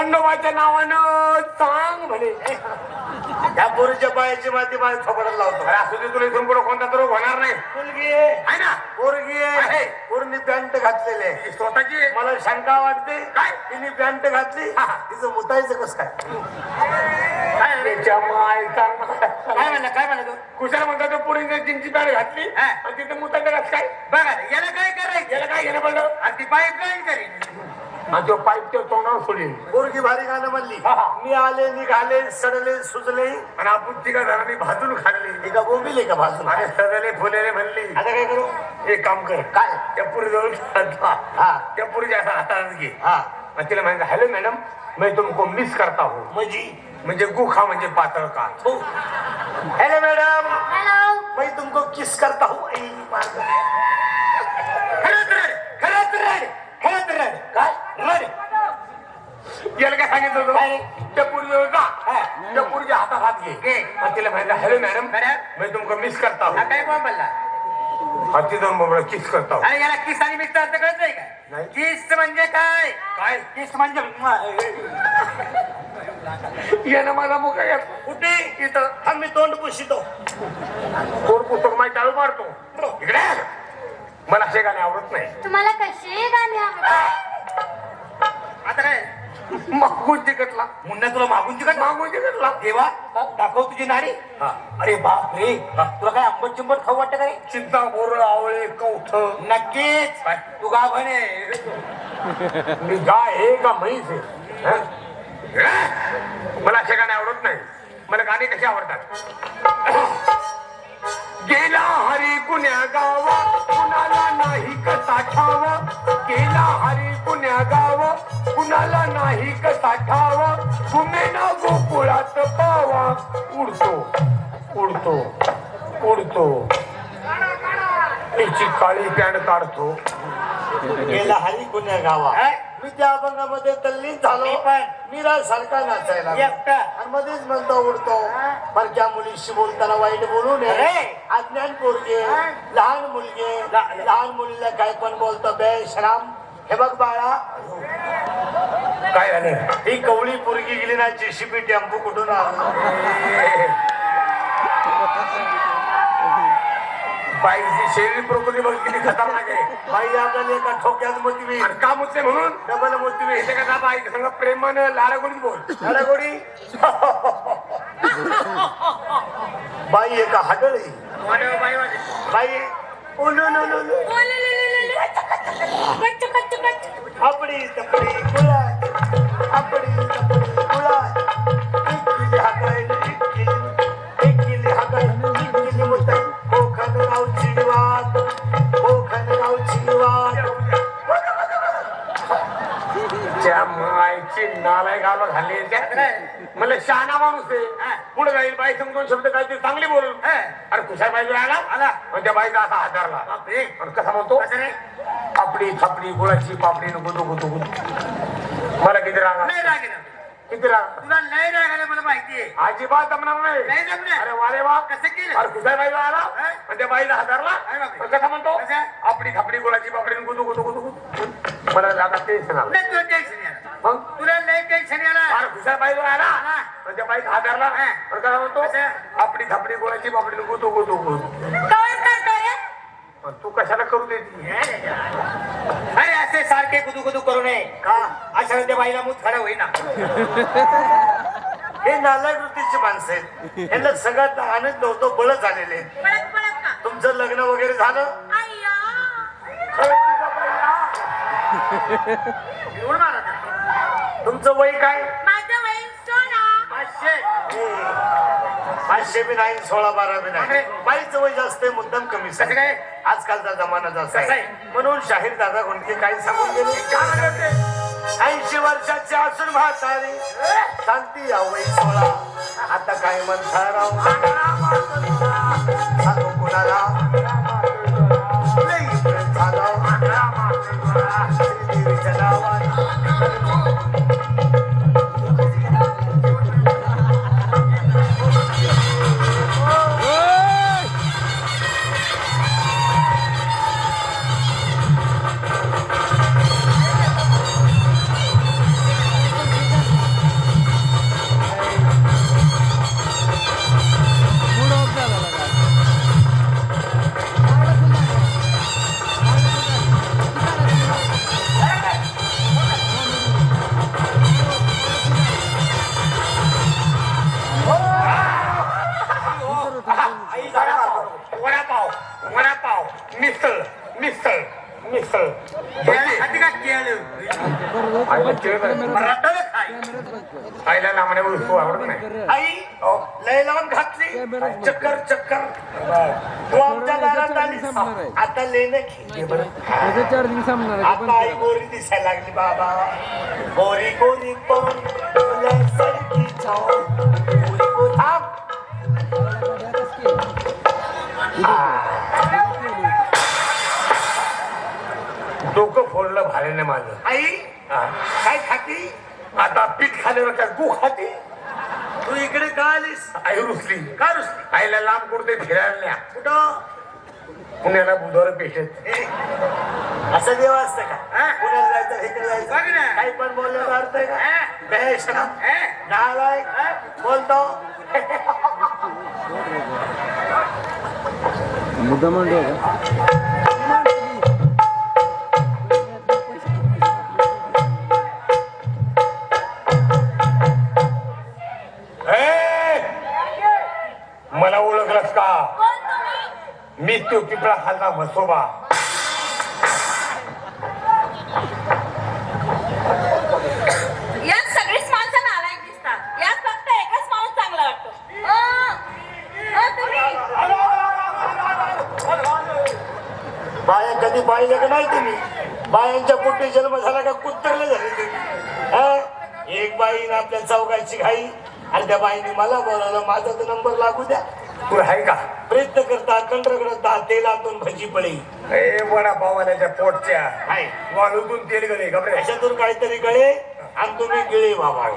खंडोबाच्या नावानं चांग म्हणे त्या पोरीच्या पायाची माती माझ्या थोपडाला लावतो. अरे असू दे तुला इथून पुढे कोणता तर होणार नाही. मुलगी आहे. आहे ना? पोरगी आहे. पॅन्ट घातलेली आहे. स्वतःची आहे. मला शंका वाटते. काय? तिने पॅन्ट घातली. हा. तिचं मुतायचं कस काय? काय त्याच्या मायचा काय म्हणलं काय म्हणलं तू? कुशाला म्हणतात पुढे जिंची पॅन्ट घातली? हा. आणि तिथे मुतांड काय? बघा याला काय करायचं? याला काय घेणं पडलं आणि ती पाईपलाईन करीन. आणि तो पाईप त्या तोंडावर सोडेल. पोरगी भारी गाणं म्हणली. हा, हा. मी आले निघाले सडले सुजले. आणि आपण तिघा जणांनी भाजून खाल्ली. एका बोंबिले का भाजून आणि सजले फुलेले म्हणली. आता काय करू? एक काम कर. काय? त्या पुरीजवळ हा. त्या पुरीच्या असा हातात घे. हा. तिला म्हणते हॅलो मॅडम मैं तुमको मिस करता हूँ? मजी म्हणजे गुखा म्हणजे पातळ का? Hello madam. हॅलो. मैं तुमको किस करता हूँ? ऐ, मार. खरंच रड खरंच रड खरंच रड काय? याला काय सांगितलं होतं काय? त्या जा. हा. त्या पुरीच्या हातात हात घे. आणि तिला हॅलो मॅडम. मॅडम. मैं तुमको मिस करता हा. हूँ काय हाती जाऊन बोबडा किस करता हूँ. अरे याला किस आणि मिक्स अर्थ कळत नाही नाही. का किस म्हणजे काय? काय? किस म्हणजे यानं माझा मुका कुठे? इथं. थांब मी तोंड पुशितो. कोण पुस्तक माहिती चालू मारतो? इकडे. ये. मला असे गाणे आवडत नाही. तुम्हाला कशी गाणी आवडतात? काय? मागून तिकटला. मुन्ना तुला मागून तिकट मागून तिकटला. देवा दाखव तुझी नाडी. अरे बाप रे तुला काय आंबट चिंबट खाऊ वाटतं का रे? चिंता बोर आवळे कौठ नक्कीच. काय? तू गाव म्हणे. मी गाय आहे का म्हैस हं? मला असे गाणे आवडत नाही. मला गाणे कसे आवडतात? गेला हरी कुण्या गाव. कुणाला नाही कसा ठाव गेला हरी कुण्या गाव. कुणाला नाही कसा ठाव कुमेना गोकुळात पावा. उडतो उडतो उडतो. त्याची काळी पॅन्ट काढतो. गेला हरी कुण्या गावा? मी त्या अभंगामध्ये तल्लीन झालो. मी पण. मीरा सारखा नाचायला एकटा. आणि मध्येच म्हणतो उडतो. पण त्या मुलीशी बोलताना वाईट बोलू नये. अरे. अज्ञान पोरगे? लहान मुलगे ला- लहान मुलीला काय पण बोलतो बेशराम. हे बघ बाळा. काय झालं? ही कवळी पोरगी गेली ना जेसीबी टेम्पो कुठून बाईची शरीर प्रकृती बघ किती खतरनाक आहे. बाई आपल्याला एका ठोक्यात मोती आणि का मुद्दे म्हणून? डबल मोती इथे का बाई? संग प्रेमानं लाडागुडी बोल. गोडी बाई एका हाडळी बाई उलू लू लू लू. आपडी तपडी गुळा मला शहाणा माणूस आहे. पुढे जाईल बाई संग दोन शब्द काहीतरी चांगली बोल अरे बाई आला. आला. त्या बाईचा असा हातारला. कसा म्हणतो? आपली थापडी गुळाची पापडी गुदू गुदू गुदू मला किती राग नाही आला. राग येणार. किती राग? तुला नाही राग आला मला माहितीये अजिबात जमणार नाही. नाही जमणार. अरे वारे वा. कसं केलं? अरे कुशाल बाई आला. हा? त्या बाईला हातारला अरे बापरे. मग कसा म्हणतो? कसं? आपली थापडी गुळाची पापडी गुदू गुदू गुदू गुदू. मला रागा टेन्शन आलं. नाही तुला टेन्शन येणार मग? तुला नाही टेन्शन येणार अरे खुशाल बाई आला. त्या बाईक हातारला हा. काय म्हणतो? कसं? आपली थापडी गोळाची पापडी गुदू गुदू गुदू. काय करतोय पण तू कशाला करू देते? अरे असे सारखे गुदू गुदू करू नये. का? अशा त्या बाईला मूत खडा होईना. हे नालायक वृत्तीची माणसं आहेत. यांना सगळ्यात आनंद होतो बळ झालेले तुमचं लग्न वगैरे झालं. तुमचं वय काय? पाचशे. पाचशे बी नाही सोळा बारा बी नाही. बाईचं वय जास्त आहे मुद्दाम कमी कसं काय? आजकालचा जमाना जास्त आहे? म्हणून शाहीर दादा कोणते काही सांगून गेले. ऐंशी वर्षाची असून म्हातारी. सांगती आवई सोळा. आता काय म्हणता राव? सांगू कुणाला? आईला लांबण्या वस्तू आवडत नाही. आई लय लावून घातली. चक्कर चक्कर. तू आमच्या दारात आलीस आता लेणं खेळते बरं. चार्जिंग संपणार आहे. आता आई गोरी दिसायला लागली बाबा. गोरी गोरी पण फुलासारखी छाव. गोरी गोरी. थांब. डोकं फोडलं भाड्याने माझं. आई हा. काय खाती? आता पीठ खाल्यावर काय गु खाते? तू इकडे का आलीस? आई रुसली. का रुसली? आईला लांब कुठे फिरायला न्या. कुठं? पुण्याला बुधवार पेशेत. ए, असं देव असतं का? हा? पुण्याला जायचं इकडे बघ जायचं ना. काही पण बोलण्याचा अर्थ आहे हा? का बेश ना? हा? नालाय बोलतो. मुद्दा मांडू का? ओळखलंस का मी तो पिपळा खालचा म्हसोबा। बाया कधी पाहिलं का नाही तुम्ही? बायांच्या पोटी जन्म झाला का कुत्तरले झाले तुम्ही हा? एक बाईनं आपल्या चौकाची घाई आणि त्या बाईने मला बोलावलं माझा तर नंबर लागू द्या. तू आहे का? प्रयत्न करता कंट्र करता तेलातून भजी पडे ए वडा पावाल्याच्या पोटच्या. हाय. वाळूतून तेल गले घबरे. त्याच्यातून काहीतरी गळे आणि तुम्ही गिळे बाबा.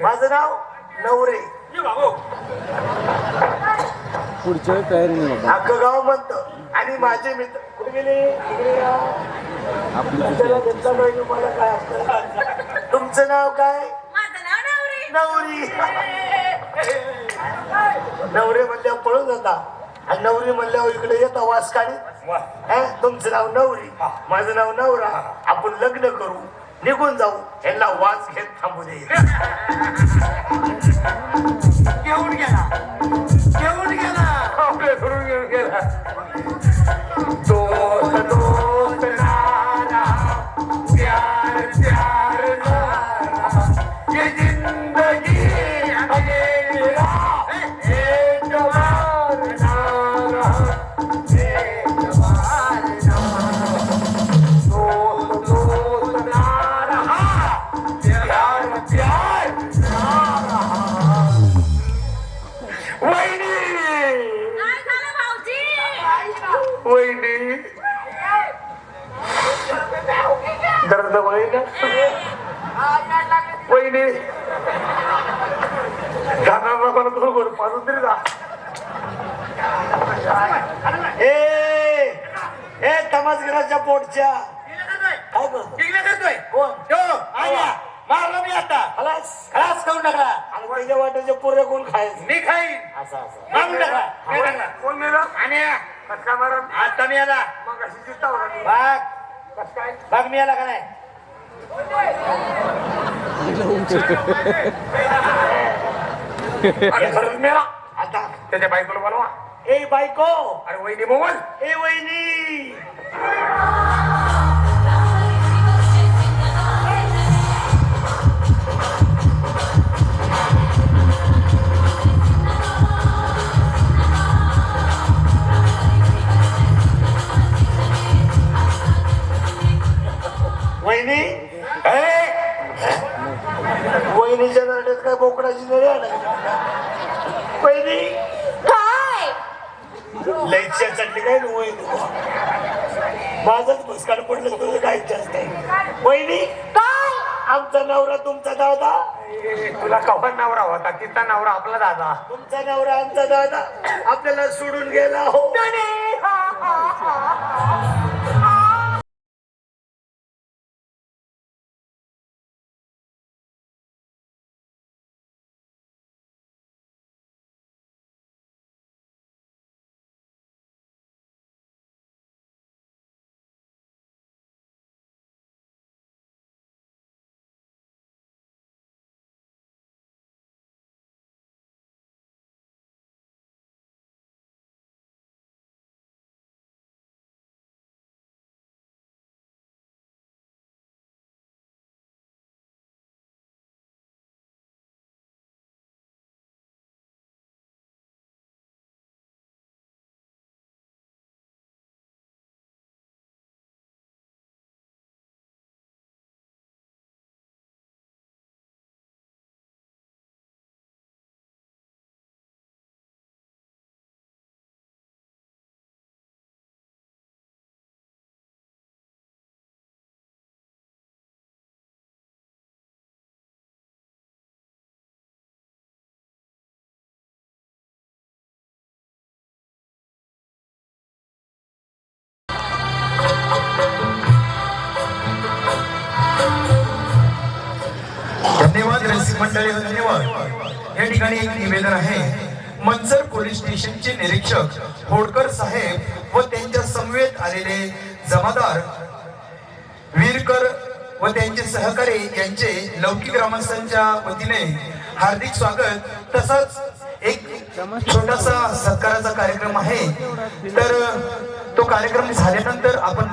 माझं नाव नवरे. पुढच्या तयारी नाही अख्खं गाव म्हणतं. आणि माझे मित्र. कुठे गेले? इकडे या. आपली त्याला घेतला पाहिजे मला काय असतं? तुमचं नाव काय? नवरी. नवरी म्हणल्यावर पळून जाता. आणि नवरी म्हणल्यावर इकडे येता वास काढी. तुमचं नाव नवरी. माझं नाव नवरा. आपण लग्न करू. निघून जाऊ. यांना वास घेत थांबू दे. घेऊन गेला. घेऊन गेला. घेऊन गेला. दोस्त दोस्त नारा. प्यार प्यार नारा. वहिनी. दर्द वहिनी वहिनी. जाणार ना मला पाजून तरी जा. ए ए तमासगिराच्या पोटच्या. काय करतो टिकल्या करतोय. कोण यो आया. मारलं मी आता. खलास. खलास करून टाकला. आणि वाट्याचे पुरे कोण खायचे. मी खाईन. असं असं. मारून टाकला. कोण मेला आणि कसा मारा आता मी आला. मग अशी चित्ता होता बघ कस काय? बघ मी आला का नाही? खरंच मेला आता. त्याच्या बायकोला बनवा ए बायको. अरे वहिनी मोबाईल ए वहिनी. वहिनी? ए, वहिनीच्या नरड्यात काय बोकडाची नळी आण वहिनी? काय? लईच्या चटणी काय ना वहिनी? माझंच भुसकाड पडलं तुझं काय जास्त आहे वहिनी? काय? आमचा नवरा तुमचा दादा? ए, तुला कवा नवरा होता? तिचा नवरा आपला दादा. तुमचा नवरा आमचा दादा? आपल्याला सोडून गेला हो हो, धन्यवाद. या ठिकाणी एक निवेदन आहे. मंचर पोलीस स्टेशनचे निरीक्षक होडकर साहेब व त्यांच्या समवेत आलेले जमादार वीरकर व त्यांचे सहकारी यांचे लौकिक ग्रामस्थांच्या वतीने हार्दिक स्वागत. तसाच एक छोटासा सत्काराचा कार्यक्रम आहे. तर तो कार्यक्रम झाल्यानंतर आपण